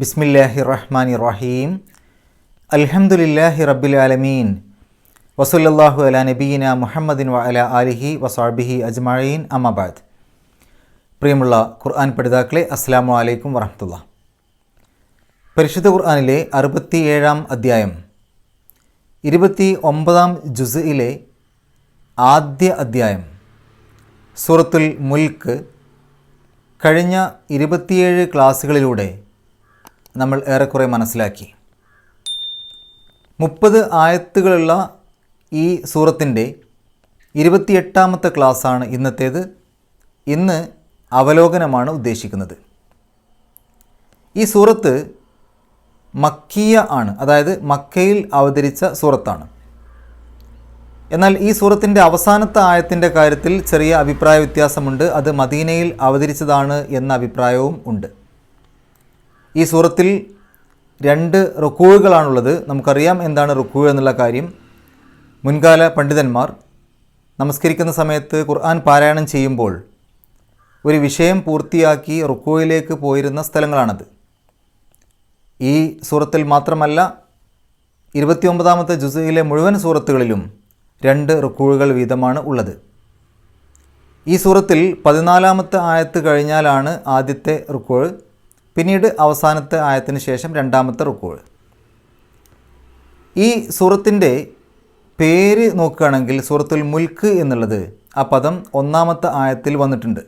ബിസ്മില്ലാഹി റഹ്മാൻ റഹീം അൽഹംദുലില്ലാഹി റബ്ബിൽ ആലമീൻ വസുല്ലാഹു അല നബീന മുഹമ്മദിൻ വ അല ആലിഹി വസാബിഹി അജ്മഴീൻ അമ്മബാദ് പ്രിയമുള്ള ഖുർആൻ പഠിതാക്കളെ അസ്സാം വലൈക്കും വറഹമുല്ല പരിശുദ്ധ ഖുർആാനിലെ അറുപത്തി ഏഴാം അധ്യായം. ഇരുപത്തി ഒമ്പതാം ജുസയിലെ ആദ്യ അധ്യായം. സൂറത്തുൽ മുൽക്ക് കഴിഞ്ഞ ഇരുപത്തിയേഴ് ക്ലാസ്സുകളിലൂടെ നമ്മൾ ഏറെക്കുറെ മനസ്സിലാക്കി. മുപ്പത് ആയത്തുകളുള്ള ഈ സൂറത്തിന്റെ ഇരുപത്തിയെട്ടാമത്തെ ക്ലാസ്സാണ് ഇന്നത്തേത്. ഇന്ന് അവലോകനമാണ് ഉദ്ദേശിക്കുന്നത്. ഈ സൂറത്ത് മക്കിയ ആണ്. അതായത് മക്കയിൽ അവതരിച്ച സൂറത്താണ്. എന്നാൽ ഈ സൂറത്തിന്റെ അവസാനത്തെ ആയത്തിന്റെ കാര്യത്തിൽ ചെറിയ അഭിപ്രായ വ്യത്യാസമുണ്ട്. അത് മദീനയിൽ അവതരിച്ചതാണ് എന്ന അഭിപ്രായവും ഉണ്ട്. ഈ സൂറത്തിൽ രണ്ട് റുക്കൂഴുകളാണുള്ളത് നമുക്കറിയാം എന്താണ് റുക്കൂഴ് എന്നുള്ള കാര്യം. മുൻകാല പണ്ഡിതന്മാർ നമസ്കരിക്കുന്ന സമയത്ത് ഖുർആൻ പാരായണം ചെയ്യുമ്പോൾ ഒരു വിഷയം പൂർത്തിയാക്കി റുക്കൂയിലേക്ക് പോയിരുന്ന സ്ഥലങ്ങളാണത്. ഈ സൂറത്തിൽ മാത്രമല്ല ഇരുപത്തിയൊമ്പതാമത്തെ ജുസയിലെ മുഴുവൻ സൂറത്തുകളിലും രണ്ട് റുക്കൂഴുകൾ വീതമാണ് ഉള്ളത്. ഈ സൂറത്തിൽ പതിനാലാമത്തെ ആയത്ത് കഴിഞ്ഞാലാണ് ആദ്യത്തെ റുക്കൂഴ് പിന്നീട് അവസാനത്തെ ആയത്തിന് ശേഷം രണ്ടാമത്തെ റുക്കോൾ ഈ സൂറത്തിന്റെ പേര് നോക്കുകയാണെങ്കിൽ സൂറത്തുൽ മുൽക്ക് എന്നുള്ളത് ആ പദം ഒന്നാമത്തെ ആയത്തിൽ വന്നിട്ടുണ്ട്.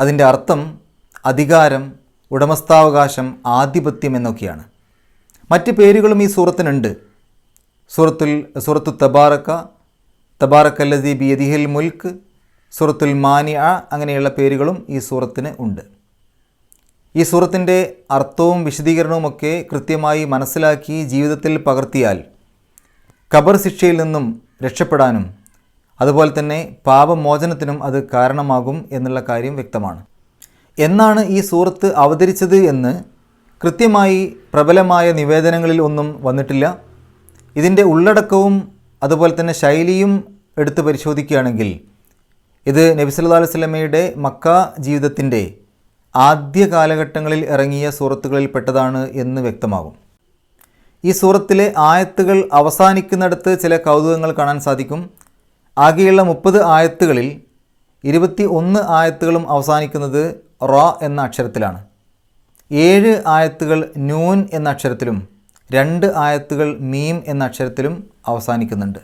അതിന്റെ അർത്ഥം അധികാരം ഉടമസ്ഥാവകാശം ആധിപത്യം എന്നൊക്കെയാണ്. മറ്റ് പേരുകളും ഈ സൂറത്തിനുണ്ട്. സൂറത്തുൽ സൂറത്തു തബാറക്ക തബാറക്കല്ലദീബി ബിയദിഹിൽ മുൽക്ക് സൂറത്തുൽ മാനിയ അങ്ങനെയുള്ള പേരുകളും ഈ സൂറത്തിന് ഉണ്ട്. ഈ സൂറത്തിന്റെ അർത്ഥവും വിശദീകരണവുമൊക്കെ കൃത്യമായി മനസ്സിലാക്കി ജീവിതത്തിൽ പകർത്തിയാൽ ഖബർ ശിക്ഷയിൽ നിന്നും രക്ഷപ്പെടാനും അതുപോലെ തന്നെ പാപമോചനത്തിനും അത് കാരണമാകും എന്നുള്ള കാര്യം വ്യക്തമാണ്. എന്നാണ് ഈ സൂറത്ത് അവതരിച്ചത് എന്ന് കൃത്യമായി പ്രബലമായ നിവേദനങ്ങളിൽ ഒന്നും വന്നിട്ടില്ല. ഇതിന്റെ ഉള്ളടക്കവും അതുപോലെ തന്നെ ശൈലിയും എടുത്ത് പരിശോധിക്കുകയാണെങ്കിൽ ഇത് നബി അലൈവല്ലമയുടെ മക്ക ജീവിതത്തിന്റെ ആദ്യ കാലഘട്ടങ്ങളിൽ ഇറങ്ങിയ സൂറത്തുകളിൽ പെട്ടതാണ് എന്ന് വ്യക്തമാകും. ഈ സൂറത്തിലെ ആയത്തുകൾ അവസാനിക്കുന്നിടത്ത് ചില കൗതുകങ്ങൾ കാണാൻ സാധിക്കും. ആകെയുള്ള മുപ്പത് ആയത്തുകളിൽ ഇരുപത്തി ഒന്ന് ആയത്തുകളും അവസാനിക്കുന്നത് റ എന്ന അക്ഷരത്തിലാണ്. ഏഴ് ആയത്തുകൾ നൂൻ എന്ന അക്ഷരത്തിലും രണ്ട് ആയത്തുകൾ മീം എന്ന അക്ഷരത്തിലും അവസാനിക്കുന്നുണ്ട്.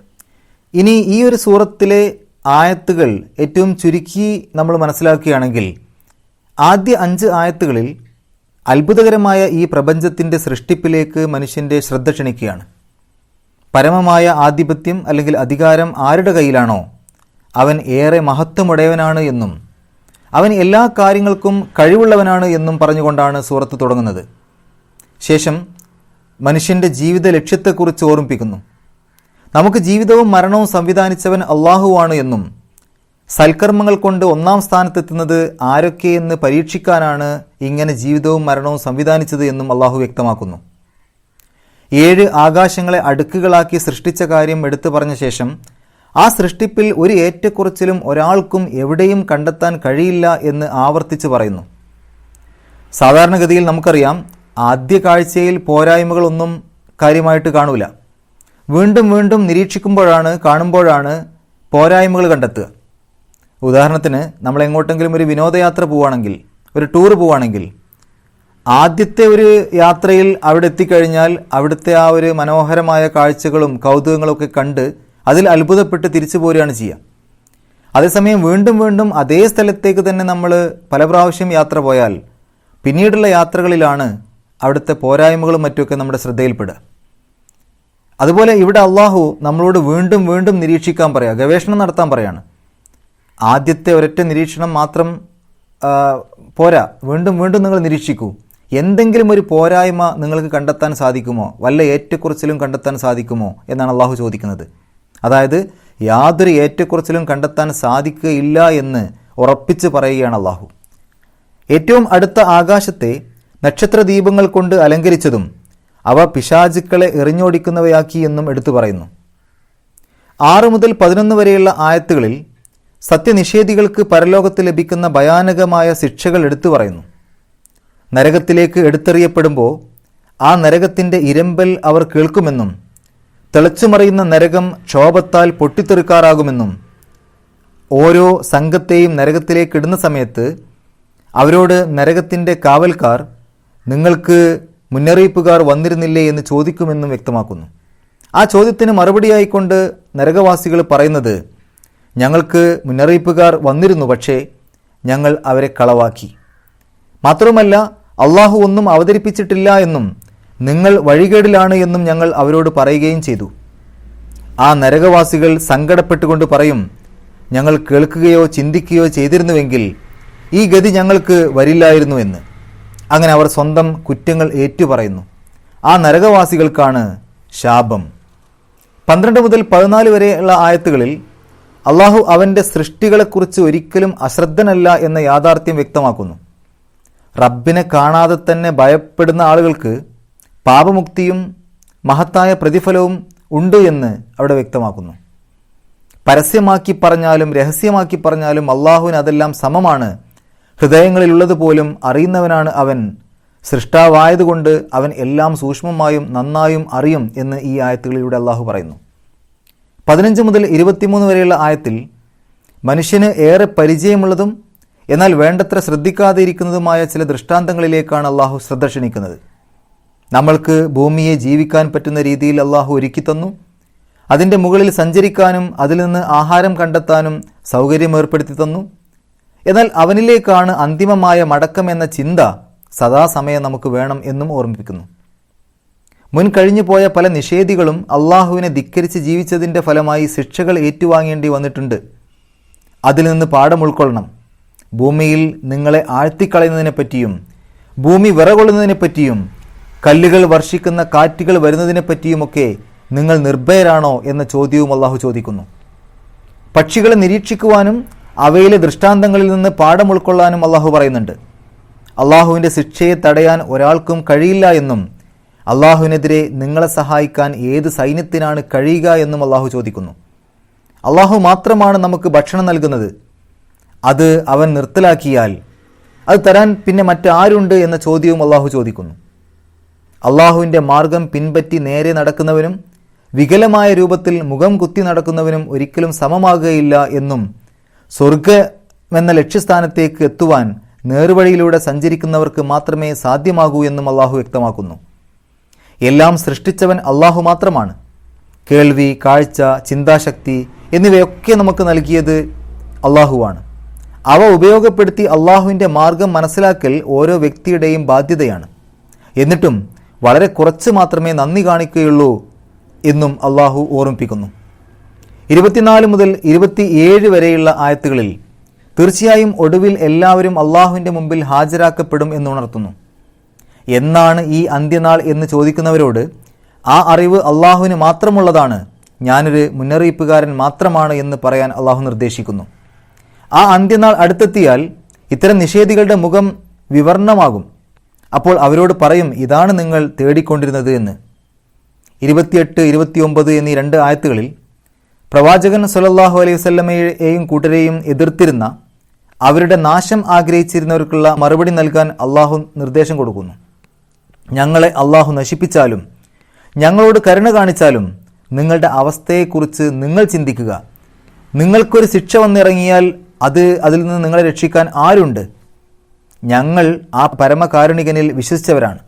ഇനി ഈ ഒരു സൂറത്തിലെ ആയത്തുകൾ ഏറ്റവും ചുരുക്കി നമ്മൾ മനസ്സിലാക്കുകയാണെങ്കിൽ ആദ്യ അഞ്ച് ആയത്തുകളിൽ അത്ഭുതകരമായ ഈ പ്രപഞ്ചത്തിന്റെ സൃഷ്ടിപ്പിലേക്ക് മനുഷ്യന്റെ ശ്രദ്ധ ക്ഷണിക്കുകയാണ്. പരമമായ ആധിപത്യം അല്ലെങ്കിൽ അധികാരം ആരുടെ കയ്യിലാണോ? അവൻ ഏറെ മഹത്വമുടയവനാണ് എന്നും അവൻ എല്ലാ കാര്യങ്ങൾക്കും കഴിവുള്ളവനാണ് എന്നും പറഞ്ഞുകൊണ്ടാണ് സൂറത്ത് തുടങ്ങുന്നത്. ശേഷം മനുഷ്യന്റെ ജീവിത ലക്ഷ്യത്തെക്കുറിച്ച് ഓർമ്മിപ്പിക്കുന്നു. നമുക്ക് ജീവിതവും മരണവും സംവിധാനിച്ചവൻ അള്ളാഹുവാണ് എന്നും സൽക്കർമ്മങ്ങൾ കൊണ്ട് ഒന്നാം സ്ഥാനത്തെത്തുന്നത് ആരൊക്കെയെന്ന് പരീക്ഷിക്കാനാണ് ഇങ്ങനെ ജീവിതവും മരണവും സംവിധാനിച്ചത് എന്നും അള്ളാഹു വ്യക്തമാക്കുന്നു. ഏഴ് ആകാശങ്ങളെ അടുക്കുകളാക്കി സൃഷ്ടിച്ച കാര്യം എടുത്തു പറഞ്ഞ ശേഷം ആ സൃഷ്ടിപ്പിൽ ഒരു ഏറ്റക്കുറച്ചിലും ഒരാൾക്കും എവിടെയും കണ്ടെത്താൻ കഴിയില്ല എന്ന് ആവർത്തിച്ച് പറയുന്നു. സാധാരണഗതിയിൽ നമുക്കറിയാം ആദ്യ കാഴ്ചയിൽ പോരായ്മകളൊന്നും കാര്യമായിട്ട് കാണൂല. വീണ്ടും വീണ്ടും നിരീക്ഷിക്കുമ്പോഴാണ് കാണുമ്പോഴാണ് പോരായ്മകൾ കണ്ടെത്തുക. ഉദാഹരണത്തിന് നമ്മൾ എങ്ങോട്ടെങ്കിലും ഒരു വിനോദയാത്ര പോവുകയാണെങ്കിൽ ഒരു ടൂർ പോവുകയാണെങ്കിൽ ആദ്യത്തെ ഒരു യാത്രയിൽ അവിടെ എത്തിക്കഴിഞ്ഞാൽ അവിടുത്തെ ആ ഒരു മനോഹരമായ കാഴ്ചകളും കൗതുകങ്ങളും ഒക്കെ കണ്ട് അതിൽ അത്ഭുതപ്പെട്ട് തിരിച്ചു പോരുകയാണ് ചെയ്യുക. അതേസമയം വീണ്ടും വീണ്ടും അതേ സ്ഥലത്തേക്ക് തന്നെ നമ്മൾ പല പ്രാവശ്യം യാത്ര പോയാൽ പിന്നീടുള്ള യാത്രകളിലാണ് അവിടുത്തെ പോരായ്മകളും മറ്റുമൊക്കെ നമ്മുടെ ശ്രദ്ധയിൽപ്പെടുക. അതുപോലെ ഇവിടെ അള്ളാഹു നമ്മളോട് വീണ്ടും വീണ്ടും നിരീക്ഷിക്കാൻ പറയാം ഗവേഷണം നടത്താൻ പറയാണ് ആദ്യത്തെ ഒരൊറ്റ നിരീക്ഷണം മാത്രം പോരാ. വീണ്ടും വീണ്ടും നിങ്ങൾ നിരീക്ഷിക്കൂ. എന്തെങ്കിലും ഒരു പോരായ്മ നിങ്ങൾക്ക് കണ്ടെത്താൻ സാധിക്കുമോ? വല്ല ഏറ്റക്കുറച്ചിലും കണ്ടെത്താൻ സാധിക്കുമോ? എന്നാണ് അള്ളാഹു ചോദിക്കുന്നത്. അതായത് യാതൊരു ഏറ്റക്കുറച്ചിലും കണ്ടെത്താൻ സാധിക്കുകയില്ല എന്ന് ഉറപ്പിച്ച് പറയുകയാണ് അള്ളാഹു. ഏറ്റവും അടുത്ത ആകാശത്തെ നക്ഷത്ര ദീപങ്ങൾ കൊണ്ട് അലങ്കരിച്ചതും അവ പിശാചുക്കളെ എറിഞ്ഞോടിക്കുന്നവയാക്കി എന്നും എടുത്തു പറയുന്നു. ആറ് മുതൽ പതിനൊന്ന് വരെയുള്ള ആയത്തുകളിൽ സത്യനിഷേധികൾക്ക് പരലോകത്ത് ലഭിക്കുന്ന ഭയാനകമായ ശിക്ഷകൾ എടുത്തു പറയുന്നു. നരകത്തിലേക്ക് എടുത്തെറിയപ്പെടുമ്പോൾ ആ നരകത്തിന്റെ ഇരമ്പൽ അവർ കേൾക്കുമെന്നും തിളച്ചുമറിയുന്ന നരകം ക്ഷോഭത്താൽ പൊട്ടിത്തെറിക്കാറാകുമെന്നും ഓരോ സംഘത്തെയും നരകത്തിലേക്ക് ഇടുന്ന സമയത്ത് അവരോട് നരകത്തിന്റെ കാവൽക്കാർ നിങ്ങൾക്ക് മുന്നറിയിപ്പുകാർ വന്നിരുന്നില്ലേ? എന്ന് ചോദിക്കുമെന്നും വ്യക്തമാക്കുന്നു. ആ ചോദ്യത്തിന് മറുപടിയായിക്കൊണ്ട് നരകവാസികൾ പറയുന്നത് ഞങ്ങൾക്ക് മുന്നറിയിപ്പുകാർ വന്നിരുന്നു പക്ഷേ ഞങ്ങൾ അവരെ കളവാക്കി. മാത്രമല്ല അള്ളാഹു ഒന്നും അവതരിപ്പിച്ചിട്ടില്ല എന്നും നിങ്ങൾ വഴികേടിലാണ് എന്നും ഞങ്ങൾ അവരോട് പറയുകയും ചെയ്തു. ആ നരകവാസികൾ സങ്കടപ്പെട്ടുകൊണ്ട് പറയും ഞങ്ങൾ കേൾക്കുകയോ ചിന്തിക്കുകയോ ചെയ്തിരുന്നുവെങ്കിൽ ഈ ഗതി ഞങ്ങൾക്ക് വരില്ലായിരുന്നു എന്ന്. അങ്ങനെ അവർ സ്വന്തം കുറ്റങ്ങൾ ഏറ്റുപറയുന്നു. ആ നരകവാസികൾക്കാണ് ശാപം. പന്ത്രണ്ട് മുതൽ പതിനാല് വരെയുള്ള ആയത്തുകളിൽ അള്ളാഹു അവന്റെ സൃഷ്ടികളെക്കുറിച്ച് ഒരിക്കലും അശ്രദ്ധനല്ല എന്ന യാഥാർത്ഥ്യം വ്യക്തമാക്കുന്നു. റബ്ബിനെ കാണാതെ തന്നെ ഭയപ്പെടുന്ന ആളുകൾക്ക് പാപമുക്തിയും മഹത്തായ പ്രതിഫലവും ഉണ്ട് എന്ന് അവിടെ വ്യക്തമാക്കുന്നു. പരസ്യമാക്കി പറഞ്ഞാലും രഹസ്യമാക്കി പറഞ്ഞാലും അള്ളാഹുവിന് അതെല്ലാം സമമാണ്. ഹൃദയങ്ങളിലുള്ളത് പോലും അറിയുന്നവനാണ് അവൻ. സൃഷ്ടാവായതുകൊണ്ട് അവൻ എല്ലാം സൂക്ഷ്മമായും നന്നായും അറിയും എന്ന് ഈ ആയത്തുകളിലൂടെ അള്ളാഹു പറയുന്നു. പതിനഞ്ച് മുതൽ ഇരുപത്തിമൂന്ന് വരെയുള്ള ആയത്തിൽ മനുഷ്യന് ഏറെ പരിചയമുള്ളതും എന്നാൽ വേണ്ടത്ര ശ്രദ്ധിക്കാതെ ഇരിക്കുന്നതുമായ ചില ദൃഷ്ടാന്തങ്ങളിലേക്കാണ് അള്ളാഹു ശ്രദ്ധ ക്ഷണിക്കുന്നത്. നമ്മൾക്ക് ഭൂമിയെ ജീവിക്കാൻ പറ്റുന്ന രീതിയിൽ അള്ളാഹു ഒരുക്കി തന്നു. അതിന്റെ മുകളിൽ സഞ്ചരിക്കാനും അതിൽ നിന്ന് ആഹാരം കണ്ടെത്താനും സൗകര്യം ഏർപ്പെടുത്തി തന്നു. എന്നാൽ അവനിലേക്കാണ് അന്തിമമായ മടക്കം എന്ന ചിന്ത സദാസമയം നമുക്ക് വേണം എന്നും ഓർമ്മിപ്പിക്കുന്നു. മുൻ കഴിഞ്ഞു പോയ പല നിഷേധികളും അള്ളാഹുവിനെ ധിക്കരിച്ച് ജീവിച്ചതിന്റെ ഫലമായി ശിക്ഷകൾ ഏറ്റുവാങ്ങേണ്ടി വന്നിട്ടുണ്ട്. അതിൽ നിന്ന് പാഠം ഉൾക്കൊള്ളണം. ഭൂമിയിൽ നിങ്ങളെ ആഴ്ത്തിക്കളയുന്നതിനെപ്പറ്റിയും ഭൂമി വിറകൊള്ളുന്നതിനെപ്പറ്റിയും കല്ലുകൾ വർഷിക്കുന്ന കാറ്റുകൾ വരുന്നതിനെപ്പറ്റിയുമൊക്കെ നിങ്ങൾ നിർഭയരാണോ എന്ന ചോദ്യവും അള്ളാഹു ചോദിക്കുന്നു. പക്ഷികളെ നിരീക്ഷിക്കുവാനും അവയിലെ ദൃഷ്ടാന്തങ്ങളിൽ നിന്ന് പാഠം ഉൾക്കൊള്ളാനും അള്ളാഹു പറയുന്നുണ്ട്. അള്ളാഹുവിന്റെ ശിക്ഷയെ തടയാൻ ഒരാൾക്കും കഴിയില്ല എന്നും അള്ളാഹുവിനെതിരെ നിങ്ങളെ സഹായിക്കാൻ ഏത് സൈന്യത്തിനാണ് കഴിയുക എന്നും അള്ളാഹു ചോദിക്കുന്നു. അള്ളാഹു മാത്രമാണ് നമുക്ക് ഭക്ഷണം നൽകുന്നത്. അത് അവൻ നിർത്തലാക്കിയാൽ അത് തരാൻ പിന്നെ മറ്റാരുണ്ട് എന്ന ചോദ്യവും അള്ളാഹു ചോദിക്കുന്നു. അള്ളാഹുവിന്റെ മാർഗം പിൻപറ്റി നേരെ നടക്കുന്നവനും വികലമായ രൂപത്തിൽ മുഖം കുത്തി നടക്കുന്നവനും ഒരിക്കലും സമമാകുകയില്ല എന്നും സ്വർഗമെന്ന ലക്ഷ്യസ്ഥാനത്തേക്ക് എത്തുവാൻ നേർവഴിയിലൂടെ സഞ്ചരിക്കുന്നവർക്ക് മാത്രമേ സാധ്യമാകൂ എന്നും അള്ളാഹു വ്യക്തമാക്കുന്നു. എല്ലാം സൃഷ്ടിച്ചവൻ അള്ളാഹു മാത്രമാണ്. കേൾവി കാഴ്ച ചിന്താശക്തി എന്നിവയൊക്കെ നമുക്ക് നൽകിയത് അള്ളാഹുവാണ്. അവ ഉപയോഗപ്പെടുത്തി അള്ളാഹുവിന്റെ മാർഗം മനസ്സിലാക്കൽ ഓരോ വ്യക്തിയുടെയും ബാധ്യതയാണ്. എന്നിട്ടും വളരെ കുറച്ച് മാത്രമേ നന്ദി കാണിക്കുകയുള്ളൂ എന്നും അള്ളാഹു ഓർമ്മിപ്പിക്കുന്നു. ഇരുപത്തിനാല് മുതൽ ഇരുപത്തിയേഴ് വരെയുള്ള ആയത്തുകളിൽ തീർച്ചയായും ഒടുവിൽ എല്ലാവരും അള്ളാഹുവിന്റെ മുമ്പിൽ ഹാജരാക്കപ്പെടും എന്നുണർത്തുന്നു എന്നാണ് ഈ അന്ത്യനാൾ എന്ന് ചോദിക്കുന്നവരോട് ആ അറിവ് അള്ളാഹുവിന് മാത്രമുള്ളതാണ് ഞാനൊരു മുന്നറിയിപ്പുകാരൻ മാത്രമാണ് എന്ന് പറയാൻ അള്ളാഹു നിർദ്ദേശിക്കുന്നു. ആ അന്ത്യനാൾ അടുത്തെത്തിയാൽ ഇത്തരം നിഷേധികളുടെ മുഖം വിവർണമാകും. അപ്പോൾ അവരോട് പറയും ഇതാണ് നിങ്ങൾ തേടിക്കൊണ്ടിരുന്നത് എന്ന്. ഇരുപത്തിയെട്ട് ഇരുപത്തിയൊമ്പത് എന്നീ രണ്ട് ആയത്തുകളിൽ പ്രവാചകൻ സുലല്ലാഹു അലൈഹി വസല്ലമയെയും കൂട്ടരെയും എതിർത്തിരുന്ന അവരുടെ നാശം ആഗ്രഹിച്ചിരുന്നവർക്കുള്ള മറുപടി നൽകാൻ അള്ളാഹു നിർദ്ദേശം കൊടുക്കുന്നു. ഞങ്ങളെ അള്ളാഹു നശിപ്പിച്ചാലും ഞങ്ങളോട് കരുണ കാണിച്ചാലും നിങ്ങളുടെ അവസ്ഥയെക്കുറിച്ച് നിങ്ങൾ ചിന്തിക്കുക. നിങ്ങൾക്കൊരു ശിക്ഷ വന്നിറങ്ങിയാൽ അത് അതിൽ നിന്ന് നിങ്ങളെ രക്ഷിക്കാൻ ആരുണ്ട്? ഞങ്ങൾ ആ പരമകാരുണികനിൽ വിശ്വസിച്ചവരാണ്.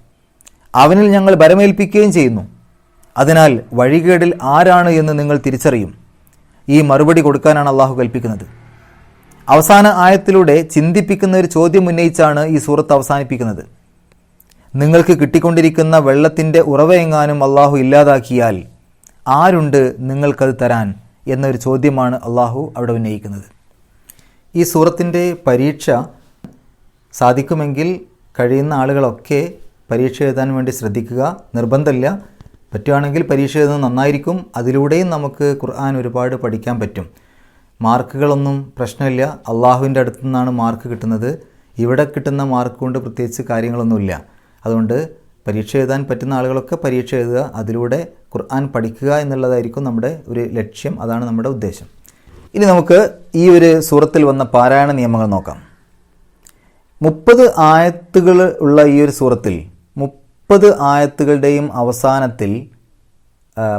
അവനിൽ ഞങ്ങൾ ഭരമേൽപ്പിക്കുകയും ചെയ്യുന്നു. അതിനാൽ വഴികേടിൽ ആരാണ് എന്ന് നിങ്ങൾ തിരിച്ചറിയും. ഈ മറുപടി കൊടുക്കാനാണ് അള്ളാഹു കൽപ്പിക്കുന്നത്. അവസാന ആയത്തിലൂടെ ചിന്തിപ്പിക്കുന്ന ഒരു ചോദ്യം ഉന്നയിച്ചാണ് ഈ സൂറത്ത് അവസാനിപ്പിക്കുന്നത്. നിങ്ങൾക്ക് കിട്ടിക്കൊണ്ടിരിക്കുന്ന വെള്ളത്തിന്റെ ഉറവയെങ്ങാനും അള്ളാഹു ഇല്ലാതാക്കിയാൽ ആരുണ്ട് നിങ്ങൾക്കത് തരാൻ എന്നൊരു ചോദ്യമാണ് അള്ളാഹു അവിടെ ഉന്നയിക്കുന്നത്. ഈ സൂറത്തിന്റെ പരീക്ഷ സാധിക്കുമെങ്കിൽ കഴിയുന്ന ആളുകളൊക്കെ പരീക്ഷ എഴുതാൻ വേണ്ടി ശ്രദ്ധിക്കുക. നിർബന്ധമില്ല. പറ്റുകയാണെങ്കിൽ പരീക്ഷ എഴുതുന്നത് നന്നായിരിക്കും. അതിലൂടെയും നമുക്ക് ഖുർആൻ ഒരുപാട് പഠിക്കാൻ പറ്റും. മാർക്കുകളൊന്നും പ്രശ്നമില്ല. അള്ളാഹുവിന്റെ അടുത്തു നിന്നാണ് മാർക്ക് കിട്ടുന്നത്. ഇവിടെ കിട്ടുന്ന മാർക്ക് കൊണ്ട് പ്രത്യേകിച്ച് കാര്യങ്ങളൊന്നുമില്ല. അതുകൊണ്ട് പരീക്ഷ എഴുതാൻ പറ്റുന്ന ആളുകളൊക്കെ പരീക്ഷ എഴുതുക അതിലൂടെ ഖുർആൻ പഠിക്കുക എന്നുള്ളതായിരിക്കും നമ്മുടെ ഒരു ലക്ഷ്യം അതാണ് നമ്മുടെ ഉദ്ദേശം. ഇനി നമുക്ക് ഈ ഒരു സൂറത്തിൽ വന്ന പാരായണ നിയമങ്ങൾ നോക്കാം. മുപ്പത് ആയത്തുകൾ ഉള്ള ഈ ഒരു സൂറത്തിൽ മുപ്പത് ആയത്തുകളുടെയും അവസാനത്തിൽ